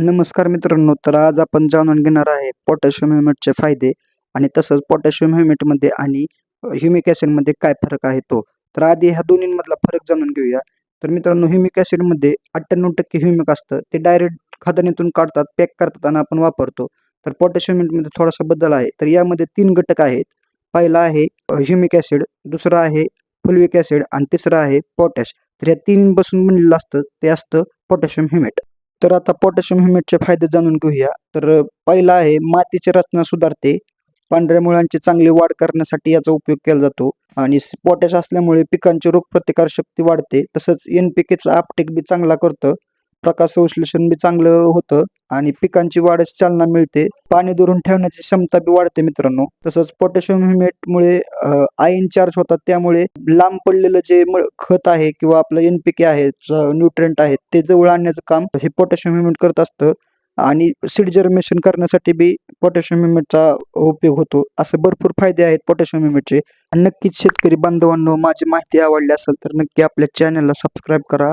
नमस्कार मित्रांनो तर आज आपण जाणून घेणार आहे पोटॅशियम ह्युमेटचे फायदे आणि तसंच पोटॅशियम ह्युमेटमध्ये आणि ह्युमिक ॲसिडमध्ये काय फरक आहे तो. तर आधी ह्या दोन्हींमधला फरक जाणून घेऊया. तर मित्रांनो ह्युमिक ॲसिडमध्ये अठ्ठ्याण्णव टक्के ह्युमिक असतं. ते डायरेक्ट खदानीतून काढतात पॅक करतात आणि आपण वापरतो. तर पोटॅशियम ह्युमेटमध्ये थोडासा बदल आहे. तर यामध्ये तीन घटक आहेत. पहिला आहे ह्युमिक ॲसिड दुसरा आहे फुलविक ॲसिड आणि तिसरं आहे पोटॅश तर या तीन बसून बनलेलं असतं ते असतं पोटॅशियम ह्युमेट तर आता पोटॅशियम ह्युमेटचे फायदे जाणून घेऊया. तर पहिला आहे मातीची रचना सुधारते. पांढऱ्या मुळांची चांगली वाढ करण्यासाठी याचा उपयोग केला जातो. आणि पोटॅश असल्यामुळे पिकांची रोगप्रतिकार शक्ती वाढते. तसंच एन पी केचा आपटेक बी चांगला करतं. प्रकाश संश्लेषण बी चांगलं होतं आणि पिकांची वाढच चालना मिळते. पाणी धरून ठेवण्याची क्षमता बी वाढते मित्रांनो. तसंच पोटॅशियम ह्युमेटमुळे आयन चार्ज होतात. त्यामुळे लांब पडलेलं जे खत आहे किंवा आपलं एनपीके आहे न्यूट्रंट आहेत ते जवळ आणण्याचं काम हे पोटॅशियम ह्युमेट करत असतं. आणि सीड जर्मिनेशन करण्यासाठी बी पोटॅशियम ह्युमेटचा उपयोग होतो. असे भरपूर फायदे आहेत पोटॅशियम ह्युमेटचे आणि नक्कीच शेतकरी बांधवांनो माझी माहिती आवडली असेल तर नक्की आपल्या चॅनलला सबस्क्राईब करा.